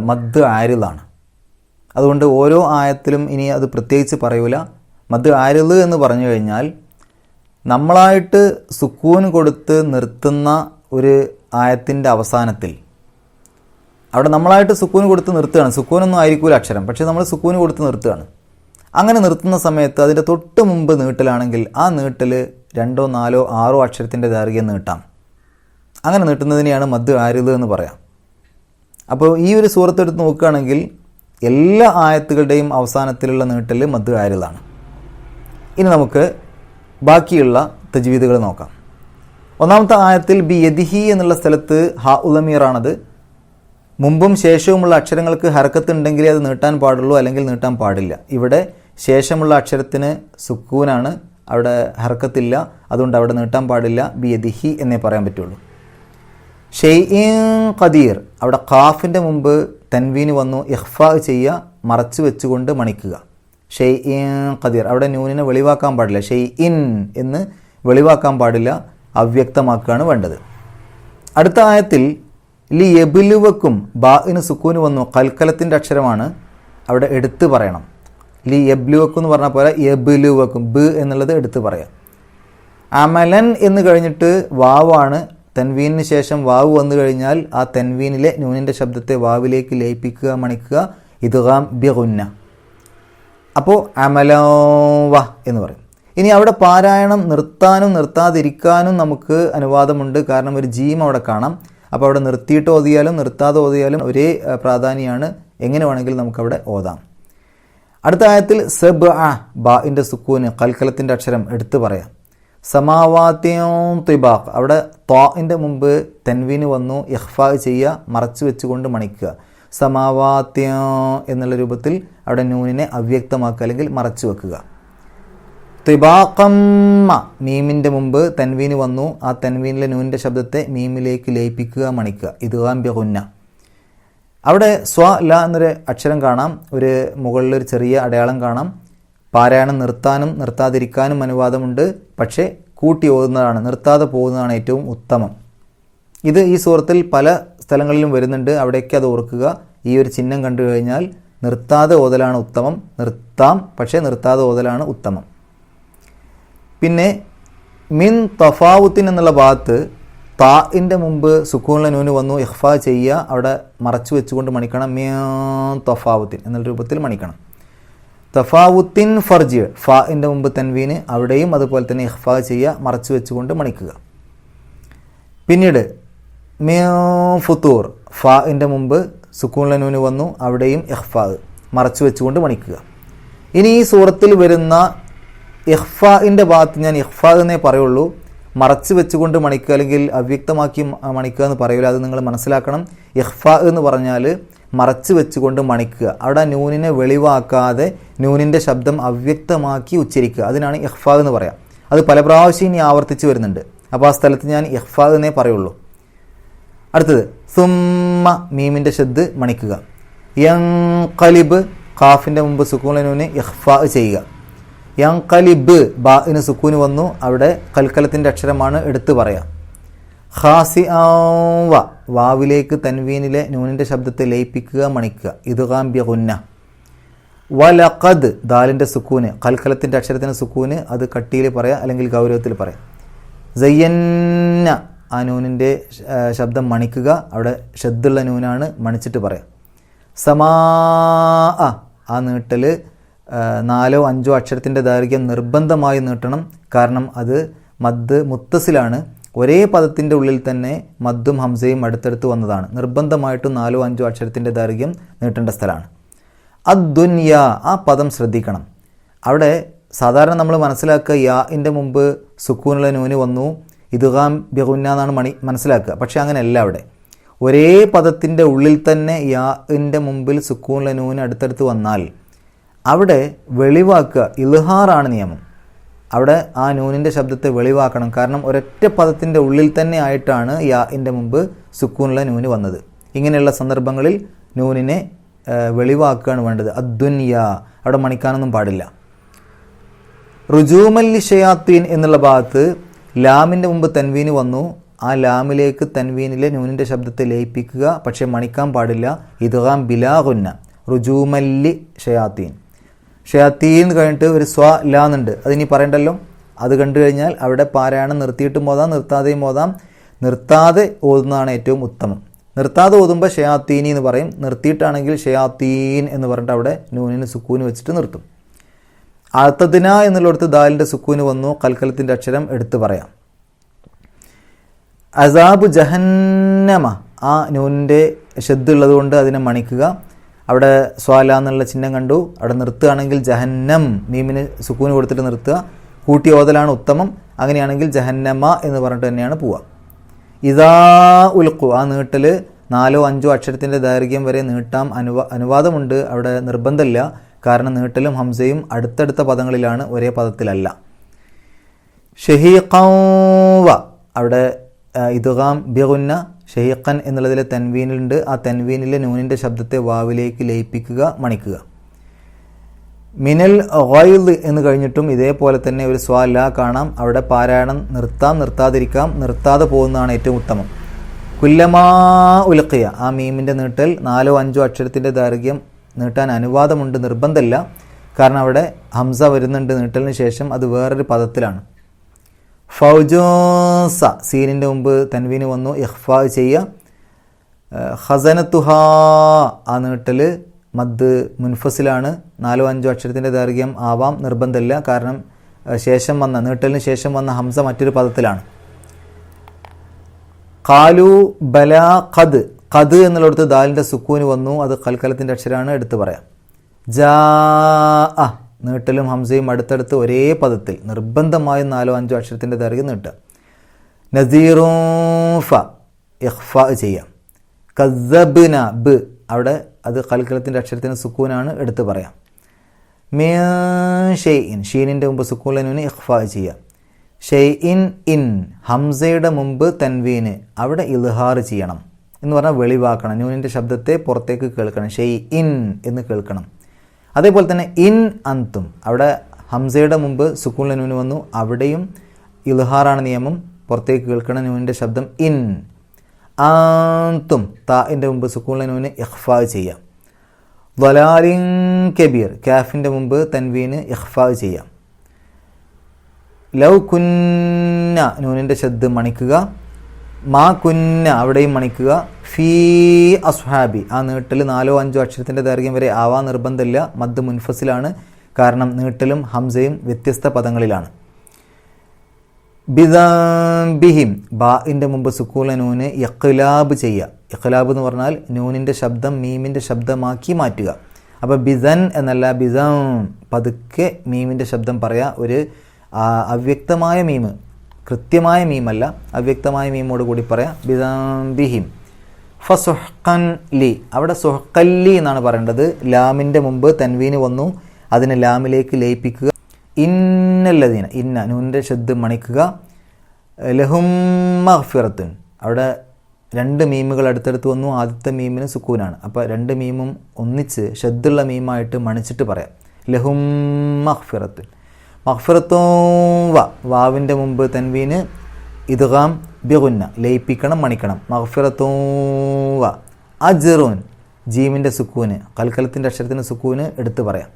മദ് ആരിലാണ് അതുകൊണ്ട് ഓരോ ആയത്തിലും ഇനി അത് പ്രത്യേകിച്ച് പറയൂല. മദ് ആരിൽ എന്ന് പറഞ്ഞു കഴിഞ്ഞാൽ നമ്മളായിട്ട് സുക്കൂൻ കൊടുത്ത് നിർത്തുന്ന ഒരു ആയത്തിന്റെ അവസാനത്തിൽ. അവിടെ നമ്മളായിട്ട് സുക്കൂന് കൊടുത്ത് നിർത്തുകയാണ്. സുക്കൂനൊന്നും ആയിരിക്കൂല അക്ഷരം. പക്ഷേ നമ്മൾ സുക്കൂന് കൊടുത്ത് നിർത്തുകയാണ്. അങ്ങനെ നിർത്തുന്ന സമയത്ത് അതിന്റെ തൊട്ട് മുമ്പ് നീട്ടലാണെങ്കിൽ ആ നീട്ടൽ രണ്ടോ നാലോ ആറോ അക്ഷരത്തിന്റെ ദൈർഘ്യം നീട്ടാം. അങ്ങനെ നീട്ടുന്നതിനെയാണ് മദ് ആരുത് എന്ന് പറയാം. അപ്പോൾ ഈ ഒരു സൂറത്ത് എടുത്ത് നോക്കുകയാണെങ്കിൽ എല്ലാ ആയത്തുകളുടെയും അവസാനത്തിലുള്ള നീട്ടൽ മദ് ആരുതാണ് ഇനി നമുക്ക് ബാക്കിയുള്ള തജ്വീദുകൾ നോക്കാം. ഒന്നാമത്തെ ആയത്തിൽ ബി യദിഹി എന്നുള്ള സ്ഥലത്ത് ഹ ഉലമീറാണത്. മുമ്പും ശേഷവുമുള്ള അക്ഷരങ്ങൾക്ക് ഹർക്കത്ത് ഉണ്ടെങ്കിലേ അത് നീട്ടാൻ പാടുള്ളൂ അല്ലെങ്കിൽ നീട്ടാൻ പാടില്ല. ഇവിടെ ശേഷമുള്ള അക്ഷരത്തിന് സുക്കൂനാണ് അവിടെ ഹർക്കത്തില്ല അതുകൊണ്ട് അവിടെ നീട്ടാൻ പാടില്ല ബി യദിഹി എന്നേ പറയാൻ പറ്റുള്ളൂ. ഷെയ്ഇൻ ഖദീർ അവിടെ ഖാഫിന്റെ മുമ്പ് തൻവീന് വന്നു ഇഹ്ഫാ ചെയ്യുക മറച്ചു വെച്ചുകൊണ്ട് മണിക്കുക. ഷെയ്ഇൻ ഖദീർ. അവിടെ നൂനിനെ വെളിവാക്കാൻ പാടില്ല. ഷെയ് ഇൻ എന്ന് വെളിവാക്കാൻ പാടില്ല. അവ്യക്തമാക്കുകയാണ് വേണ്ടത്. അടുത്ത ആയത്തിൽ ലി എബിലുവക്കും ബാഇന് സുക്കൂന് വന്നു. കൽക്കലത്തിന്റെ അക്ഷരമാണ് അവിടെ എടുത്തു പറയണം. ലി എബ്ലുവക്കും എന്ന് പറഞ്ഞ പോലെ എബിലുവക്കും ബ് എന്നുള്ളത് എടുത്തു പറയാം. അമലൻ എന്ന് കഴിഞ്ഞിട്ട് വാവാണ്. തെൻവീനിന് ശേഷം വാവ് വന്നു കഴിഞ്ഞാൽ ആ തെൻവീനിലെ നൂനിന്റെ ശബ്ദത്തെ വാവിലേക്ക് ലയിപ്പിക്കുക മണിക്കുക. ഇതുകാം ബിഗുന്ന. അപ്പോൾ അമലോവ എന്ന് പറയും. ഇനി അവിടെ പാരായണം നിർത്താനും നിർത്താതിരിക്കാനും നമുക്ക് അനുവാദമുണ്ട്. കാരണം ഒരു ജീം അവിടെ കാണാം. അപ്പോൾ അവിടെ നിർത്തിയിട്ട് ഓതിയാലും നിർത്താതെ ഓതിയാലും ഒരേ പ്രാധാന്യമാണ് എങ്ങനെ വേണമെങ്കിലും നമുക്കവിടെ ഓതാം. അടുത്ത ആയത്തിൽ സബ് ആ ബാഇന്റെ സുക്കൂന് കൽക്കലത്തിന്റെ അക്ഷരം എടുത്തു പറയാം. സമാവാത്യം തിബാഖ്. അവിടെ ത്വാഇന്റെ മുമ്പ് തെൻവീന് വന്നു ഇഹ്ഫാ ചെയ്യുക മറച്ചു വെച്ചുകൊണ്ട് മണിക്കുക. സമാവാത്യം എന്നുള്ള രൂപത്തിൽ അവിടെ നൂനിനെ അവ്യക്തമാക്കുക അല്ലെങ്കിൽ മറച്ചു വെക്കുക. ത്രിപാക്കമ്മ മീമിന്റെ മുമ്പ് തൻവീന് വന്നു. ആ തൻവീനിലെ നൂനിന്റെ ശബ്ദത്തെ മീമിലേക്ക് ലയിപ്പിക്കുക മണിക്കുക. ഇതുകാമ്പ്യകുന്ന അവിടെ സ്വ ല എന്നൊരു അക്ഷരം കാണാം. ഒരു മുകളിൽ ഒരു ചെറിയ അടയാളം കാണാം. പാരായണം നിർത്താനും നിർത്താതിരിക്കാനും അനുവാദമുണ്ട്. പക്ഷേ കൂട്ടി ഓതുന്നതാണ് നിർത്താതെ പോകുന്നതാണ് ഏറ്റവും ഉത്തമം. ഇത് ഈ സൂറത്തിൽ പല സ്ഥലങ്ങളിലും വരുന്നുണ്ട്. അവിടേക്ക് അത് ഓർക്കുക. ഈ ഒരു ചിഹ്നം കണ്ടു കഴിഞ്ഞാൽ നിർത്താതെ ഓതലാണ് ഉത്തമം നിർത്താം പക്ഷേ നിർത്താതെ ഓതലാണ് ഉത്തമം. പിന്നെ മിൻ തഫാവുത്തിൻ എന്നുള്ള ഭാഗത്ത് താഇന്റെ മുമ്പ് സുക്കൂണിലെ നൂന് വന്നു ഇഹ്ഫ ചെയ്യുക അവിടെ മറച്ചു വെച്ചുകൊണ്ട് മണിക്കണം മിയ തഫാവുത്തിൻ എന്നുള്ള രൂപത്തിൽ മണിക്കണം. തഫാവുത്തിൻ ഫർജ് ഫാഇന്റെ മുമ്പ് തൻവീന് അവിടെയും അതുപോലെ തന്നെ ഇഹ്ഫ ചെയ്യുക മറച്ചു വെച്ചുകൊണ്ട് മണിക്കുക. പിന്നീട് മിയ ഫുത്തൂർ ഫാഇന്റെ മുമ്പ് നൂന് വന്നു അവിടെയും ഇഹ്ഫാ മറച്ചു വെച്ചുകൊണ്ട് മണിക്കുക. ഇനി ഈ സൂറത്തിൽ വരുന്ന ഇഹ്ഫാഇന്റെ ഭാഗത്ത് ഞാൻ ഇഹ്ഫാ എന്നേ പറയുള്ളൂ. മറച്ചു വെച്ചുകൊണ്ട് മണിക്കുക അല്ലെങ്കിൽ അവ്യക്തമാക്കി മണിക്കുക എന്ന് പറയില്ല അത് നിങ്ങൾ മനസ്സിലാക്കണം. ഇഹ്ഫാ എന്ന് പറഞ്ഞാൽ മറച്ചു വെച്ചുകൊണ്ട് മണിക്കുക. അവിടെ നൂനിനെ വെളിവാക്കാതെ നൂനിന്റെ ശബ്ദം അവ്യക്തമാക്കി ഉച്ചരിക്കുക. അതിനാണ് ഇഹ്ഫാ എന്ന് പറയാം. അത് പല പ്രാവശ്യം ഇനി ആവർത്തിച്ച് വരുന്നുണ്ട്. അപ്പോൾ ആ സ്ഥലത്ത് ഞാൻ ഇഹ്ഫാ എന്നേ പറയുള്ളൂ. അടുത്തത് സുമ്മ മീമിന്റെ ശബ്ദ് മണിക്കുക. യങ്കലിബ് ഖാഫിന്റെ മുമ്പ് സുക്കൂണിനൂന് ഇഹ്ഫ ചെയ്യുക. യങ്കലിബ് ബാഇന് സുക്കൂന് വന്നു അവിടെ കൽക്കലത്തിന്റെ അക്ഷരമാണ് എടുത്തു പറയാം. ഖാസി വ വാവിലേക്ക് തൻവീനിലെ നൂനിന്റെ ശബ്ദത്തെ ലയിപ്പിക്കുക മണിക്കുക. ഇതുകാമ്പ്യ കുന്ന വലഖദ് ദാലിന്റെ സുക്കൂന്. കൽക്കലത്തിന്റെ അക്ഷരത്തിന് സുക്കൂന് അത് കട്ടിയിൽ പറയാം അല്ലെങ്കിൽ ഗൗരവത്തിൽ പറയാം. സയ്യന്ന ആ നൂനിന്റെ ശബ്ദം മണിക്കുക. അവിടെ ഷദ്ദുള്ള നൂനാണ് മണിച്ചിട്ട് പറയാം. സമാ ആ നീട്ടൽ നാലോ അഞ്ചോ അക്ഷരത്തിന്റെ ദൈർഘ്യം നിർബന്ധമായി നീട്ടണം. കാരണം അത് മദ് മുത്തസിലാണ്. ഒരേ പദത്തിന്റെ ഉള്ളിൽ തന്നെ മദ്ദും ഹംസയും അടുത്തടുത്ത് വന്നതാണ്. നിർബന്ധമായിട്ടും നാലോ അഞ്ചോ അക്ഷരത്തിന്റെ ദൈർഘ്യം നീട്ടേണ്ട സ്ഥലമാണ്. അദ്ദുന്യ ആ പദം ശ്രദ്ധിക്കണം. അവിടെ സാധാരണ നമ്മൾ മനസ്സിലാക്കുക യാ ഇന്റെ മുമ്പ് സുക്കൂനുള്ള നൂന് വന്നു. ഇതുകാം ബിഹുന്ന എന്നാണ് മണി മനസ്സിലാക്കുക. പക്ഷേ അങ്ങനെയല്ല അവിടെ. ഒരേ പദത്തിന്റെ ഉള്ളിൽ തന്നെ യാഇന്റെ മുമ്പിൽ സുക്കൂൻ ലനൂന് അടുത്തടുത്ത് വന്നാൽ അവിടെ വെളിവാക്കുക ഇൽഹാറാണ് നിയമം. അവിടെ ആ നൂനിന്റെ ശബ്ദത്തെ വെളിവാക്കണം. കാരണം ഒരൊറ്റ പദത്തിന്റെ ഉള്ളിൽ തന്നെ ആയിട്ടാണ് യാഇന്റെ മുമ്പ് സുക്കൂനുള്ള നൂന് വന്നത്. ഇങ്ങനെയുള്ള സന്ദർഭങ്ങളിൽ നൂനിനെ വെളിവാക്കുകയാണ് വേണ്ടത്. അദ്വന്യ അവിടെ മണിക്കാനൊന്നും പാടില്ല. റുജൂമല്ലി ഷയാത്തീൻ എന്നുള്ള ഭാഗത്ത് ലാമിന്റെ മുമ്പ് തൻവീന് വന്നു. ആ ലാമിലേക്ക് തൻവീനിലെ നൂനിന്റെ ശബ്ദത്തെ ലയിപ്പിക്കുക. പക്ഷേ മണിക്കാൻ പാടില്ല. ഇദ്ഗാം ബിലാഹുന്ന റുജൂമല്ലി ഷയാത്തീൻ. ഷയാത്തീൻ കഴിഞ്ഞിട്ട് ഒരു സ്വ ലാന്നുണ്ട് അതിനി പറയണ്ടല്ലോ? അത് കണ്ടു കഴിഞ്ഞാൽ അവിടെ പാരായണം നിർത്തിയിട്ടും പോതാം നിർത്താതെയും പോതാം നിർത്താതെ ഓതുന്നതാണ് ഏറ്റവും ഉത്തമം. നിർത്താതെ ഓതുമ്പോൾ ഷയാത്തീനി എന്ന് പറയും. നിർത്തിയിട്ടാണെങ്കിൽ ഷയാത്തീൻ എന്ന് പറഞ്ഞിട്ട് അവിടെ നൂനിന് സുക്കൂന് വെച്ചിട്ട് നിർത്തും. അത്തദിന എന്നുള്ളിടത്ത് ദാലിന്റെ സുക്കൂന് വന്നു കൽക്കലത്തിന്റെ അക്ഷരം എടുത്തു പറയാം. അസാബ് ജഹന്നമ ആ നൂനിന്റെ ഷെദ്ദുള്ളത് കൊണ്ട് അതിനെ മണിക്കുക. അവിടെ സ്വാല എന്നുള്ള ചിഹ്നം കണ്ടു. അവിടെ നിർത്തുകയാണെങ്കിൽ ജഹന്നം മീമിന് സുക്കൂന് കൊടുത്തിട്ട് നിർത്തുക. കൂട്ടി ഓതലാണ് ഉത്തമം. അങ്ങനെയാണെങ്കിൽ ജഹന്നമ എന്ന് പറഞ്ഞിട്ട് തന്നെയാണ് പോവുക. ഇതാ ഉൽക്കു ആ നീട്ടൽ നാലോ അഞ്ചോ അക്ഷരത്തിന്റെ ദൈർഘ്യം വരെ നീട്ടാം. അനുവാ അനുവാദമുണ്ട്. അവിടെ നിർബന്ധമില്ല. കാരണം നീട്ടലും ഹംസയും അടുത്തടുത്ത പദങ്ങളിലാണ് ഒരേ പദത്തിലല്ല. ഷെഹീഖവ അവിടെ ഇതുഗാം ബിഗുന്ന ഷെഹീഖൻ എന്നുള്ളതിലെ തൻവീനിലുണ്ട്. ആ തൻവീനിലെ നൂനിന്റെ ശബ്ദത്തെ വാവിലേക്ക് ലയിപ്പിക്കുക മണിക്കുക. മിനൽ ഓയിൽ എന്ന് കഴിഞ്ഞിട്ടും ഇതേപോലെ തന്നെ ഒരു സ്വാല കാണാം. അവിടെ പാരായണം നിർത്താം നിർത്താതിരിക്കാം നിർത്താതെ പോകുന്നതാണ് ഏറ്റവും ഉത്തമം. കുല്ലമാ ഉലക്കിയ ആ മീമിന്റെ നീട്ടൽ നാലോ അഞ്ചോ അക്ഷരത്തിന്റെ ദൈർഘ്യം നീട്ടാൻ അനുവാദമുണ്ട് നിർബന്ധമില്ല. കാരണം അവിടെ ഹംസ വരുന്നുണ്ട് നീട്ടലിന് ശേഷം അത് വേറൊരു പദത്തിലാണ്. ഫൗജോസ സീനിന്റെ മുമ്പ് തൻവീന് വന്നു ഇഹ്ഫ ചെയ്യുക. ഹസനത്തുഹ ആ നീട്ടൽ മദ് മുൻഫസിലാണ്. നാലോ അഞ്ചോ അക്ഷരത്തിന്റെ ദൈർഘ്യം ആവാം നിർബന്ധമില്ല. കാരണം ശേഷം വന്ന നീട്ടലിന് ശേഷം വന്ന ഹംസ മറ്റൊരു പദത്തിലാണ്. കാലു ബല ഖദ് ഖദ് എന്നുള്ളിടത്ത് ദാലിന്റെ സുക്കൂന് വന്നു അത് കൽക്കലത്തിന്റെ അക്ഷരമാണ് എടുത്തു പറയാം. ജാ അ നീട്ടലും ഹംസയും അടുത്തടുത്ത് ഒരേ പദത്തിൽ നിർബന്ധമായും നാലോ അഞ്ചോ അക്ഷരത്തിന്റെ ദൈർഘ്യം നീട്ടുക. നസീറൂഫ ഇഹ്ഫ ചെയ്യാം. കസബിന ബ് അവിടെ അത് കൽക്കലത്തിന്റെ അക്ഷരത്തിന് സുക്കൂനാണ് എടുത്തു പറയാം. മേ ഇൻ ഷീനിന്റെ മുമ്പ് സുക്കൂലിന് ഇഹ്ഫ ചെയ്യാം. ഷെയ്ഇൻ ഇൻ ഹംസയുടെ മുമ്പ് തൻവീന് അവിടെ ഇൽഹാർ ചെയ്യണം. എന്ന് പറഞ്ഞാൽ വെളിവാക്കണം. ന്യൂനിന്റെ ശബ്ദത്തെ പുറത്തേക്ക് കേൾക്കണം. ഷെയ് ഇൻ എന്ന് കേൾക്കണം. അതേപോലെ തന്നെ ഇൻ അന്തും അവിടെ ഹംസയുടെ മുമ്പ് സുക്കൂൺ നൂന് വന്നു. അവിടെയും ഇൽഹാറാണ് നിയമം. പുറത്തേക്ക് കേൾക്കണം നൂനിന്റെ ശബ്ദം ഇൻ. ആന്തും താഇന്റെ മുമ്പ് സുക്കൂൺ നൂന് ഇഖ്ഫാ ചെയ്യാം. വലാലിൻ കബീർ. കാഫിന്റെ മുമ്പ് തൻവീന് ഇഖ്ഫാ ചെയ്യാം. ലവ് കുന്ന നൂനിന്റെ ശബ്ദം മണിക്കുക. മാ കുന്ന അവിടെയും മണിക്കുക. ഫീ അസ്ഹാബി. ആ നീട്ടൽ നാലോ അഞ്ചോ അക്ഷരത്തിന്റെ ദൈർഘ്യം വരെ ആവാ നിർബന്ധമില്ല. മദ് മുൻഫസിലാണ്. കാരണം നീട്ടലും ഹംസയും വ്യത്യസ്ത പദങ്ങളിലാണ്. ബിദംബിഹിം. ബാഇന്റെ മുമ്പ് സുക്കൂല നൂന് ഇഖ്ലാബ് ചെയ്യുക ഇഖ്ലാബ് എന്ന് പറഞ്ഞാൽ നൂനിന്റെ ശബ്ദം മീമിന്റെ ശബ്ദമാക്കി മാറ്റുക. അപ്പോൾ ബിസൻ എന്നല്ല ബിസം പതുക്കെ മീമിന്റെ ശബ്ദം പറയാ. ഒരു അവ്യക്തമായ മീമ്. കൃത്യമായ മീമല്ല അവ്യക്തമായ മീമോട് കൂടി പറയാം. ബിദംബിഹിം. ഫസുഹ്ഖൻ ലി. അവിടെ സുഹക്കല്ലി എന്നാണ് പറയേണ്ടത്. ലാമിന്റെ മുമ്പ് തൻവീന് വന്നു. അതിനെ ലാമിലേക്ക് ലയിപ്പിക്കുക. ഇന്നല്ലതീന ഇന്ന നൂന്റെ ശബ്ദം മണിക്കുക. ലഹും മഹ്ഫിറത്തുൻ അവിടെ രണ്ട് മീമുകൾ അടുത്തടുത്ത് വന്നു. ആദ്യത്തെ മീമിന് സുക്കൂനാണ്. അപ്പോൾ രണ്ട് മീമും ഒന്നിച്ച് ഷദ്ദുള്ള മീമായിട്ട് മണിച്ചിട്ട് പറയാം. ലഹും മഹ്ഫിറത്തുൻ മഹ്ഫിറത്തോ വ വാവിന്റെ മുമ്പ് തൻവീന് ഇദ്ഗാം ബിഗുന്ന ലയിപ്പിക്കണം മണിക്കണം. മഹ്ഫിറത്തോ വ അജിറൂൻ ജീമിന്റെ സുക്കൂന് കൽക്കലത്തിന്റെ അക്ഷരത്തിന്റെ സുക്കൂന് എടുത്തു പറയാം.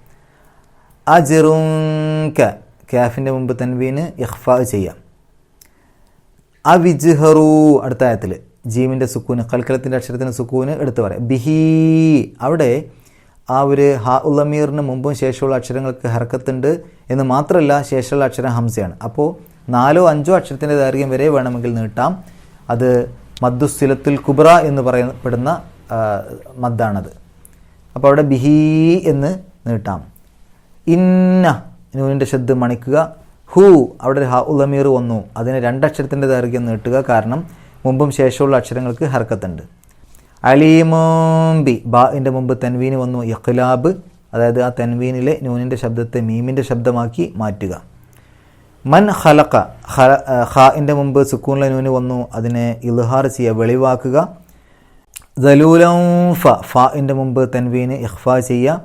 അജറുങ്ക കാഫിന്റെ മുമ്പ് തൻവീന് ഇഖ്ഫാ ചെയ്യാം. അവിജ്ഹറു അടുത്ത ആയത്തിൽ ജീമിന്റെ സുക്കൂന് കൽക്കലത്തിന്റെ അക്ഷരത്തിന്റെ സുക്കൂന് എടുത്തു പറയാം. ബിഹി അവിടെ ആ ഒരു ഹ ഉള്ളമീറിന് മുമ്പും ശേഷമുള്ള അക്ഷരങ്ങൾക്ക് ഹർക്കത്തുണ്ട് എന്ന് മാത്രമല്ല ശേഷമുള്ള അക്ഷരം ഹംസയാണ്. അപ്പോൾ നാലോ അഞ്ചോ അക്ഷരത്തിന്റെ ദൈർഘ്യം വരെ വേണമെങ്കിൽ നീട്ടാം. അത് മദ്ദുസിലത്തുൽ കുബ്ര എന്ന് പറയപ്പെടുന്ന മദ്ദാണത്. അപ്പോൾ അവിടെ ബിഹി എന്ന് നീട്ടാം. ഇന്ന നൂനിന്റെ ശബ്ദം മണിക്കുക. ഹൂ അവിടെ ഒരു ഹ ഉലമീർ വന്നു. അതിന് രണ്ടക്ഷരത്തിന്റെ ദൈർഘ്യം നീട്ടുക കാരണം മുമ്പും ശേഷമുള്ള അക്ഷരങ്ങൾക്ക് ഹർക്കത്തുണ്ട്. അലീമോംബി ബാഇന്റെ മുമ്പ് തൻവീന് വന്നു. ഇഖ്ലാബ് അതായത് ആ തൻവീനിലെ നൂനിന്റെ ശബ്ദത്തെ മീമിന്റെ ശബ്ദമാക്കി മാറ്റുക. മൻ ഹലക്ക ഖാഇന്റെ മുമ്പ് സുക്കൂണിലെ നൂന് വന്നു. അതിനെ ഇൽഹാർ ചെയ്യുക വെളിവാക്കുക. ദലൂലം ഫ ഫാഇന്റെ മുമ്പ് തൻവീന് ഇഖ്ഫ ചെയ്യുക.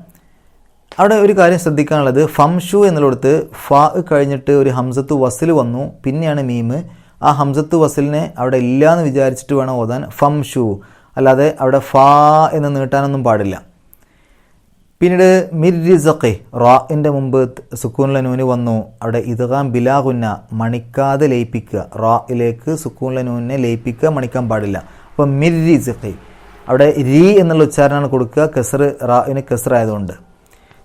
അവിടെ ഒരു കാര്യം ശ്രദ്ധിക്കാനുള്ളത്. ഫംഷു എന്നുള്ളിടത്ത് ഫ കഴിഞ്ഞിട്ട് ഒരു ഹംസത്ത് വസിൽ വന്നു. പിന്നെയാണ് മീമ്. ആ ഹംസത്ത് വസിലിനെ അവിടെ ഇല്ല എന്ന് വിചാരിച്ചിട്ട് വേണം ഓതാൻ. ഫംഷു. അല്ലാതെ അവിടെ ഫാ എന്ന് നീട്ടാനൊന്നും പാടില്ല. പിന്നീട് മിർരിസഖെ റാഇന്റെ മുമ്പ് സുക്കൂനുള്ള നൂന് വന്നു. അവിടെ ഇതുകാം ബിലാകുന്ന മണിക്കാതെ ലയിപ്പിക്കുക. റായിലേക്ക് സുക്കൂനുള്ള നൂനിനെ ലയിപ്പിക്കുക മണിക്കാൻ പാടില്ല. അപ്പോൾ മിർരിസഖെ അവിടെ രി എന്നുള്ള ഉച്ചാരണമാണ് കൊടുക്കുക. കെസർ റായിന് കെസർ ആയതുകൊണ്ട്.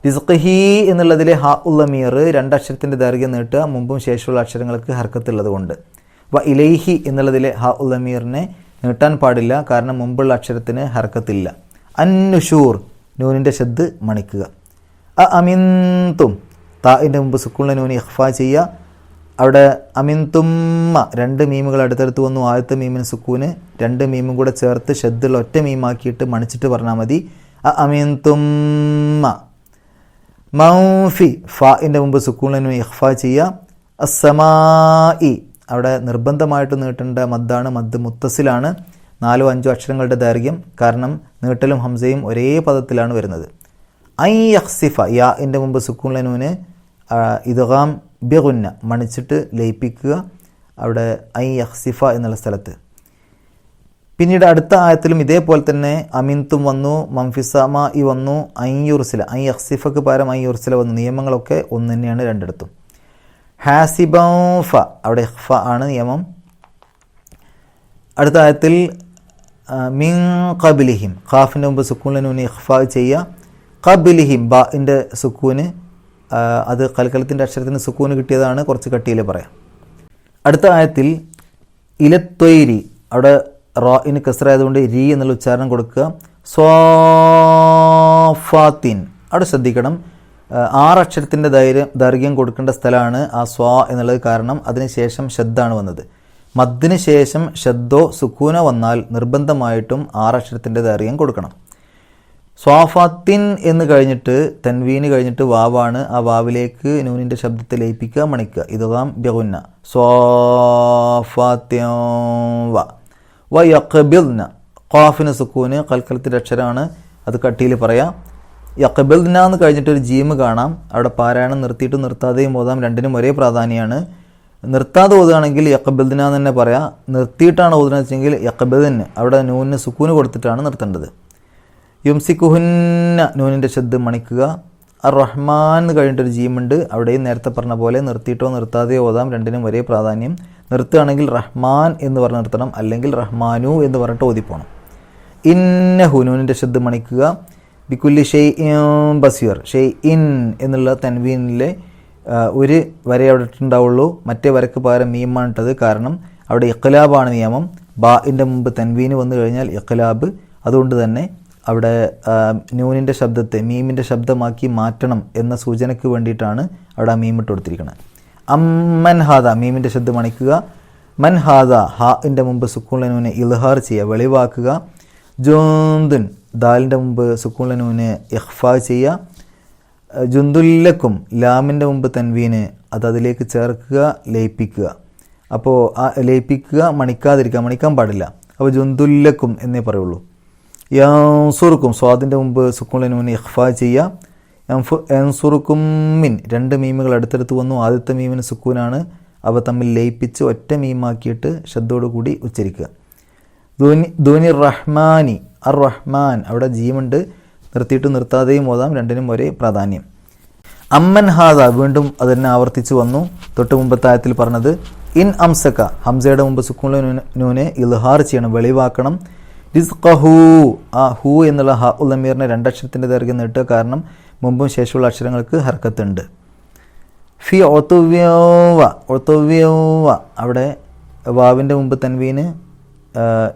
റിസ്ഖി എന്നുള്ളതിലെ ഹ ഉള്ളമീർ രണ്ടക്ഷരത്തിന്റെ ദൈർഘ്യം നീട്ടുക മുമ്പും ശേഷമുള്ള അക്ഷരങ്ങൾക്ക് ഹർക്കത്തുള്ളത് കൊണ്ട് വ ഇലൈഹി എന്നുള്ളതിലെ ഹാ ഉള്ളമീറിനെ നീട്ടാൻ പാടില്ല. കാരണം മുമ്പുള്ള അക്ഷരത്തിന് ഹർക്കത്തില്ല. അന്നുഷൂർ നൂനിന്റെ ശബ്ദ് മണിക്കുക. അ അമിന്തും താഇന്റെ മുമ്പ് സുക്കുള്ള നൂനി ഇഹ്ഫ ചെയ്യുക. അവിടെ അമിന്തുമ്മ രണ്ട് മീമുകൾ അടുത്തടുത്ത് വന്നു. ആദ്യത്തെ മീമിന് സുക്കൂന് രണ്ട് മീമും കൂടെ ചേർത്ത് ഷദ്ദുള്ള ഒറ്റ മീമാക്കിയിട്ട് മണിച്ചിട്ട് പറഞ്ഞാൽ മതി. അ അമിന്തുമ്മ. മൗഫി ഫാഇന്റെ മുമ്പ് സുക്കൂണിനു ഇഹ്ഫ ചെയ്യുക. അസമായി അവിടെ നിർബന്ധമായിട്ട് നീട്ടേണ്ട മദ്ദാണ് മദ് മുത്തസിലാണ് നാലോ അഞ്ചോ അക്ഷരങ്ങളുടെ ദൈർഘ്യം. കാരണം നീട്ടലും ഹംസയും ഒരേ പദത്തിലാണ് വരുന്നത്. ഐ അഖ്സിഫ യാഇന്റെ മുമ്പ് സുക്കൂണിനൂന് ഇദ്ഗാം ബിഗുന്ന മണിച്ചിട്ട് ലയിപ്പിക്കുക. അവിടെ ഐ അഖ്സിഫ എന്നുള്ള സ്ഥലത്ത്. പിന്നീട് അടുത്ത ആയത്തിലും ഇതേപോലെ തന്നെ അമിൻതും വന്നു മംഫിസമ ഇ വന്നു അയ്യുർസില ഐ അഖ്സിഫക്ക് പകരം അയ്യുർസില വന്നു. നിയമങ്ങളൊക്കെ ഒന്ന് തന്നെയാണ് രണ്ടിടത്തും. ഹാസിബൗഫ. അവിടെ ആണ് നിയമം. അടുത്ത ആയത്തിൽ മിൻ കബിലിഹിം ഖാഫിന്റെ മുമ്പ് സുക്കൂണിന് ഇഖ്ഫ ചെയ്യുക. കബിലിഹിം ബാന്റെ സുക്കൂന്. അത് കൽക്കലത്തിന്റെ അക്ഷരത്തിന് സുക്കൂന് കിട്ടിയതാണ്. കുറച്ച് കട്ടിയിൽ പറയാം. അടുത്ത ആയത്തിൽ ഇലത്തൊയ്രി. അവിടെ റോയിന് കസറായതുകൊണ്ട് രി എന്നുള്ള ഉച്ചാരണം കൊടുക്കുക. സ്വാഫാത്തിൻ. അവിടെ ശ്രദ്ധിക്കണം. ആറ് അക്ഷരത്തിന്റെ ധൈര്യം ദൈർഘ്യം കൊടുക്കേണ്ട സ്ഥലമാണ് ആ സ്വാ എന്നുള്ളത് കാരണം അതിനുശേഷം ശബ്ദമാണ് വന്നത്. മദ്ദിന് ശേഷം ശബ്ദോ സുക്കൂനോ വന്നാൽ നിർബന്ധമായിട്ടും ആറ് ആറക്ഷരത്തിന്റെ ദൈർഘ്യം കൊടുക്കണം. സ്വാഫാത്തിൻ എന്ന് കഴിഞ്ഞിട്ട് തൻവീന് കഴിഞ്ഞിട്ട് വാവാണ് ആ വാവിലേക്ക് നൂനിന്റെ ശബ്ദത്തെ ലയിപ്പിക്കുക മണിക്കുക. ഇതാം ബഹുന്ന സ്വാഫാത്യ വ. യക്കബിൽന ഖാഫിന് സുക്കൂന് കൽക്കലത്തിന്റെ അക്ഷരമാണ് അത് കട്ടിയിൽ പറയാം. യക്കബിൽന എന്ന് കഴിഞ്ഞിട്ട് ഒരു ജീമ് കാണാം. അവിടെ പാരായണം നിർത്തിയിട്ട് നിർത്താതെയും ഓതാം. രണ്ടിനും ഒരേ പ്രാധാന്യമാണ് നിർത്താതെ ഓതുകയാണെങ്കിൽ യക്കബൽദിന എന്ന് തന്നെ പറയാം. നിർത്തിയിട്ടാണ് ഓതുന്നത് വെച്ചെങ്കിൽ യക്കബിദിന് അവിടെ നൂനിന് സുക്കൂന് കൊടുത്തിട്ടാണ് നിർത്തേണ്ടത്. യുംസിക്കുഹുന്ന നൂനിന്റെ ശബ്ദം മണിക്കുക. അർ റഹ്മാൻ എന്ന് കഴിഞ്ഞിട്ടൊരു ജീമുണ്ട് അവിടെയും നേരത്തെ പറഞ്ഞ പോലെ നിർത്തിയിട്ടോ നിർത്താതെയോ ഓതാം. രണ്ടിനും ഒരേ പ്രാധാന്യം. നിർത്തുകയാണെങ്കിൽ റഹ്മാൻ എന്ന് പറഞ്ഞ് നിർത്തണം. അല്ലെങ്കിൽ റഹ്മാനു എന്ന് പറഞ്ഞിട്ട് ഓതിപ്പോണം. ഇന്ന ഹുനൂനിന്റെ ശബ്ദം മണിക്കുക. ബിക്കുല്ലി ഷെയ് ബസീർ ഷെയ് ഇൻ എന്നുള്ള തൻവീനിലെ ഒരു വരെ അവിടെ ഉണ്ടാവുള്ളൂ മറ്റേ വരക്ക് പകരം മീമാണിട്ടത് കാരണം അവിടെ ഇഖ്ലാബാണ് നിയമം. ബാ ഇന്റെ മുമ്പ് തൻവീന് വന്നു കഴിഞ്ഞാൽ ഇഖ്ലാബ്. അതുകൊണ്ട് തന്നെ അവിടെ ന്യൂനിന്റെ ശബ്ദത്തെ മീമിന്റെ ശബ്ദമാക്കി മാറ്റണം എന്ന സൂചനയ്ക്ക് വേണ്ടിയിട്ടാണ് അവിടെ ആ മീമിട്ട് കൊടുത്തിരിക്കുന്നത് അമ്മൻ ഹാദ മീമിന്റെ ശബ്ദം അണിക്കുക. മൻ ഹാദ ഹാ ഇന്റെ മുമ്പ് സുക്കൂളിനൂനെ ഇൽഹാർ ചെയ്യുക വെളിവാക്കുക. ജോന്തുൻ ദാലിന്റെ മുമ്പ് സുക്കൂളിനൂന് ഇഹ്ഫാ ചെയ്യുക. ജുന്തുല്ലക്കും ലാമിന്റെ മുമ്പ് തൻവീനെ അത് അതിലേക്ക് ചേർക്കുക ലയിപ്പിക്കുക. അപ്പോൾ ആ ലയിപ്പിക്കുക മണിക്കാതിരിക്കുക മണിക്കാൻ പാടില്ല. അപ്പോൾ ജുന്തുല്ലക്കും എന്നേ പറയുള്ളൂ. യൻസുറുക്കും സ്വാദിന്റെ മുമ്പ് മുന്നേ ഇഖ്ഫാ ചെയ്യുക. യൻസുറുക്കും മിൻ രണ്ട് മീമുകൾ അടുത്തടുത്ത് വന്നു. ആദ്യത്തെ മീമിന് സുക്കൂനാണ്. അവ തമ്മിൽ ലയിപ്പിച്ച് ഒറ്റ മീമാക്കിയിട്ട് ശബ്ദോടുകൂടി കൂടി ഉച്ചരിക്കുക. ധോനി ധോനി റഹ്മാനി അർ റഹ്മാൻ അവിടെ ജീമുണ്ട് നിർത്തിയിട്ട് നിർത്താതെയും ഓതാം. രണ്ടിനും ഒരേ പ്രാധാന്യം. അമ്മൻ ഹാദ. വീണ്ടും അതിനെ ആവർത്തിച്ചു വന്നു. തൊട്ട് മുമ്പത്തായത്തിൽ പറഞ്ഞത് ഇൻ അംസക്ക ഹംസയുടെ മുമ്പ് സുക്കൂല നൂനെ ഇൽഹാർ ചെയ്യണം വെളിവാക്കണം. റിസ്ഖഹു. ആ ഹു എന്നുള്ള ഹ ഉലമീറിനെ രണ്ടക്ഷരത്തിന്റെ ദൈർഘ്യം നീട്ടുക കാരണം മുമ്പും ശേഷമുള്ള അക്ഷരങ്ങൾക്ക് ഹർക്കത്തുണ്ട്. ഫി ഒത്തുവ്യോവ ഒത്തുവ്യോവ അവിടെ വാവിന്റെ മുമ്പ് തൻവീന്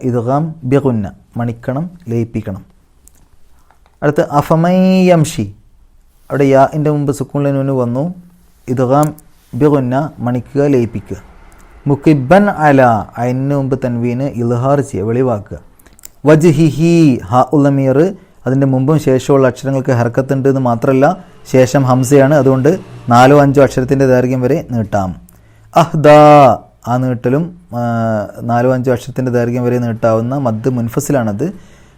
ഇദ്ഗാം ബിഗുന്ന. മണിക്കണം ലയിപ്പിക്കണം. അടുത്ത് അഫമയംഷി. അവിടെ യാന്റെ മുമ്പ് സുക്കൂണിനൂന് വന്നു. ഇതുഹാം ബിഗുന്ന മണിക്കുക ലയിപ്പിക്കുക. മുക്കിബൻ അല അതിന് മുമ്പ് തൻവീന് ഇൽഹാർ ചെയ്യുക വെളിവാക്കുക. വജ്ഹിഹി ഹ ഉലമീർ. അതിന്റെ മുമ്പും ശേഷമുള്ള അക്ഷരങ്ങൾക്ക് ഹർക്കത്തുണ്ട് എന്ന് മാത്രമല്ല ശേഷം ഹംസയാണ്. അതുകൊണ്ട് നാലോ അഞ്ചോ അക്ഷരത്തിന്റെ ദൈർഘ്യം വരെ നീട്ടാം. അഹ്ദ ആ നീട്ടലും നാലോ അഞ്ചോ അക്ഷരത്തിന്റെ ദൈർഘ്യം വരെ നീട്ടാവുന്ന മദ് മുൻഫസിലാണത്.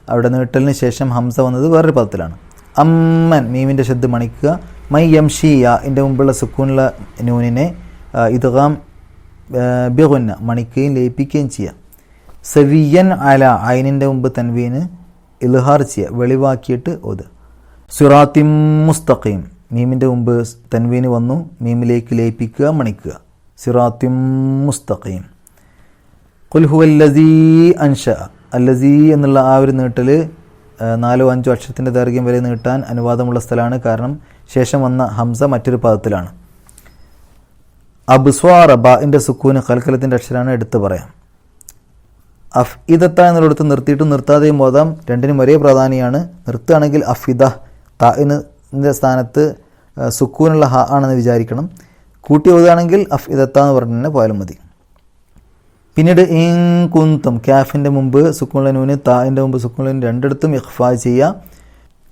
അവിടെ നീട്ടലിന് ശേഷം ഹംസ വന്നത് വേറൊരു പദത്തിലാണ്. അമ്മൻ മീമിന്റെ ശബ്ദം മണിക്കുക. മൈ യംഷി യാ എന്റെ മുമ്പുള്ള സുക്കൂനുള്ള നൂനിനെ ഇതുകാം ബിഗുന്ന മണിക്കുകയും ലയിപ്പിക്കുകയും ചെയ്യുക. സെവിയൻ അല അയിനിന്റെ മുമ്പ് തൻവീന് ഇൽഹാർ ചെയ്യുക. വെളിവാക്കിയിട്ട് ഓത് സുറാത്തിം മുസ്തഖീം. മീമിന്റെ മുമ്പ് തൻവീന് വന്നു. മീമിലേക്ക് ലയിപ്പിക്കുക മണിക്കുക. സിറാത്തിം മുസ്തഖീം. കുൽഹുവല്ലസീ അൻഷ അല്ലസീ എന്നുള്ള ആ ഒരു നീട്ടൽ നാലോ അഞ്ചോ അക്ഷരത്തിന്റെ ദൈർഘ്യം വരെ നീട്ടാൻ അനുവാദമുള്ള സ്ഥലമാണ്. കാരണം ശേഷം വന്ന ഹംസ മറ്റൊരു പദത്തിലാണ്. അബ്സ്വാറ ബാഇന്റെ സുക്കൂന് കൽക്കലത്തിന്റെ അക്ഷരമാണ് എടുത്തു പറയാം. അഫ് ഇദത്ത എന്നുള്ളിടത്ത് നിർത്തിയിട്ടും നിർത്താതെയും ബോധം രണ്ടിനും ഒരേ പ്രാധാന്യമാണ് നിർത്തുകയാണെങ്കിൽ അഫിദ താഇന്റെ സ്ഥാനത്ത് സുക്കൂനുള്ള ഹ ആണെന്ന് വിചാരിക്കണം. കൂട്ടി ഓതുകയാണെങ്കിൽ അഫ് ഇദത്ത എന്ന് പറഞ്ഞു തന്നെ പോയാലും മതി. പിന്നീട് ഇൻ കുന്തും ക്യാഫിന്റെ മുമ്പ് സുക്കുളനൂന് നൂന് താഇന്റെ മുമ്പ് സുക്കുളനൂന് രണ്ടിടത്തും ഇഖ്ഫാ ചെയ്യുക.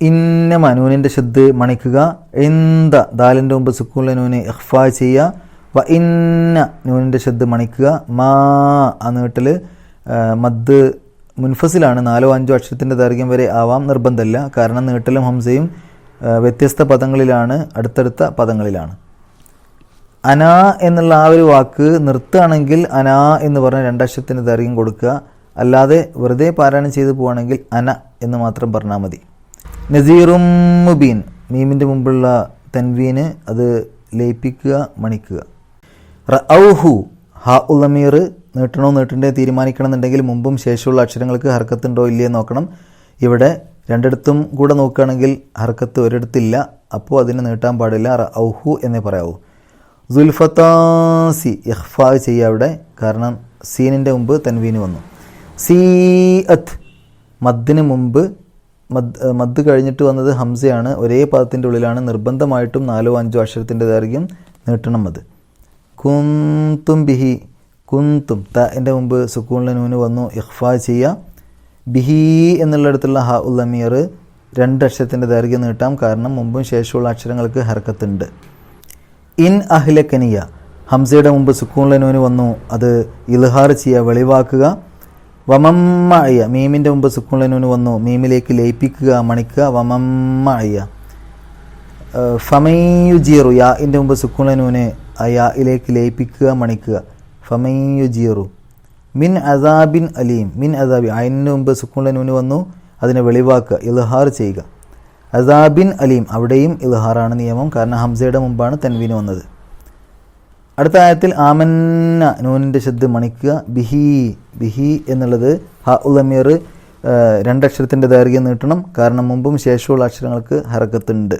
ഇന്ന മനൂനിന്റെ ശബ്ദ് മണിക്കുക. എന്ത ദാലിന്റെ മുമ്പ് സുക്കുളനൂന് ഇഖ്ഫാ ചെയ്യുക. വ ഇന്ന നൂനിന്റെ ശബ്ദ് മണിക്കുക. മാ ആ നീട്ടിൽ മദ് മുൻഫസിലാണ് നാലോ അഞ്ചോ അക്ഷരത്തിന്റെ ദൈർഘ്യം വരെ ആവാം നിർബന്ധമില്ല. കാരണം നീട്ടലും ഹംസയും വ്യത്യസ്ത പദങ്ങളിലാണ് അടുത്തടുത്ത പദങ്ങളിലാണ്. അന എന്നുള്ള ആ ഒരു വാക്ക് നിർത്തുകയാണെങ്കിൽ അന എന്ന് പറഞ്ഞ രണ്ടക്ഷരത്തിന് ദൈർഘ്യം കൊടുക്കുക. അല്ലാതെ വെറുതെ പാരായണം ചെയ്തു പോവുകയാണെങ്കിൽ അന എന്ന് മാത്രം പറഞ്ഞാൽ മതി. നസീറും മുബീൻ മീമിന്റെ മുമ്പുള്ള തൻവീന് അത് ലയിപ്പിക്കുക മണിക്കുക. റഔഹു ഹ ഉലമീർ നീട്ടണോ നീട്ടണ്ടേ തീരുമാനിക്കണമെന്നുണ്ടെങ്കിൽ മുമ്പും ശേഷമുള്ള അക്ഷരങ്ങൾക്ക് ഹർക്കത്തുണ്ടോ ഇല്ലയോ നോക്കണം. ഇവിടെ രണ്ടിടത്തും കൂടെ നോക്കുകയാണെങ്കിൽ ഹർക്കത്ത് ഒരിടത്തില്ല. അപ്പോൾ അതിനെ നീട്ടാൻ പാടില്ല. റഔഹു എന്നേ പറയാവൂ. സുൽഫത്താസി ഇഖ്ഫാ ചെയ്യുക അവിടെ. കാരണം സീനിന്റെ മുമ്പ് തൻവീന് വന്നു. സീ അത്ത് മദ്ദിന് മുമ്പ് മദ് മദ് കഴിഞ്ഞിട്ട് വന്നത് ഹംസയാണ്. ഒരേ പദത്തിന്റെ ഉള്ളിലാണ്. നിർബന്ധമായിട്ടും നാലോ അഞ്ചോ അക്ഷരത്തിന്റെ ദൈർഘ്യം നീട്ടണം അത്. കുന്തും ബിഹി കുന്തും ത എന്റെ മുമ്പ് സുക്കൂണിലെ നൂന് വന്നു. ഇഹ്ഫാ ചെയ്യുക. ബിഹി എന്നുള്ളിടത്തുള്ള ഹ ഉൽ അമീർ രണ്ട് അക്ഷരത്തിന്റെ ദൈർഘ്യം നീട്ടാം. കാരണം മുമ്പും ശേഷമുള്ള അക്ഷരങ്ങൾക്ക് ഹർക്കത്തുണ്ട്. ഇൻ അഹ്ലക്കനിയ ഹംസയുടെ മുമ്പ് സുക്കൂണിലെ നൂന് വന്നു. അത് ഇൽഹാർ ചെയ്യുക വെളിവാക്കുക. വമമ്മയ മീമിന്റെ മുമ്പ് സുക്കൂണിലെ നൂന് വന്നു. മീമിലേക്ക് ലയിപ്പിക്കുക മണിക്കുക. വമമ്മയ ഫമയുജീറു യാ ഇന്റെ മുമ്പ് സുക്കൂണിലെ നൂന് ആ യായിലേക്ക് ലയിപ്പിക്കുക മണിക്കുക. ഫമയുജീറു മിൻ അസാബിൻ അലീം. മിൻ അസാബി. അയിന് മുമ്പ് സുക്കൂണിലെ നൂന് വന്നു. അതിനെ വെളിവാക്കുക ഇൽഹാർ ചെയ്യുക. അസാബിൻ അലീം. അവിടെയും ഇൽഹാറാണ് നിയമം. കാരണം ഹംസയുടെ മുമ്പാണ് തൻവീന് വന്നത്. അടുത്ത ആയത്തിൽ ആമന്ന നൂനിന്റെ ശബ്ദ മണിക്കുക. ബിഹി ബിഹി എന്നുള്ളത് ഹ ഉലമീർ രണ്ടക്ഷരത്തിന്റെ ദൈർഘ്യം നീട്ടണം. കാരണം മുമ്പും ശേഷമുള്ള അക്ഷരങ്ങൾക്ക് ഹറക്കത്തുണ്ട്.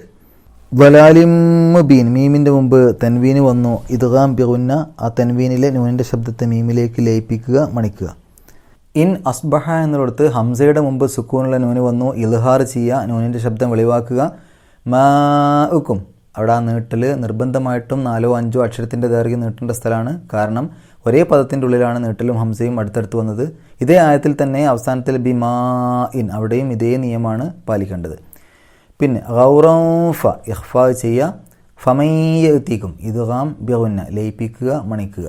വലാലിം മുബീൻ. മീമിന്റെ മുമ്പ് തൻവീന് വന്നു. ഇദ്ഗാം ബിഗുന്ന. ആ തൻവീനിലെ നൂനിന്റെ ശബ്ദത്തെ മീമിലേക്ക് ലയിപ്പിക്കുക മണിക്കുക. ഇൻ അസ്ബഹ എന്നുള്ളിടത്ത് ഹംസയുടെ മുമ്പ് സുക്കൂനുള്ള നൂന് വന്നു ഇൽഹാർ ചെയ്യുക നൂനിന്റെ ശബ്ദം വെളിവാക്കുക. മാക്കും അവിടെ ആ നീട്ടൽ നിർബന്ധമായിട്ടും നാലോ അഞ്ചോ അക്ഷരത്തിന്റെ ദൈർഘ്യം നീട്ടേണ്ട സ്ഥലമാണ്. കാരണം ഒരേ പദത്തിന്റെ ഉള്ളിലാണ് നീട്ടലും ഹംസയും അടുത്തടുത്ത് വന്നത്. ഇതേ ആയത്തിൽ തന്നെ അവസാനത്തിൽ ബി ഇൻ അവിടെയും ഇതേ നിയമമാണ് പാലിക്കേണ്ടത്. പിന്നെ ഗൗറഫ ഇഹ്ഫ ചെയ്യുക. ഫമയ്യ എത്തിക്കും ഇദ്ഗാം ബിഹുന്ന ലയിപ്പിക്കുക മണിക്കുക.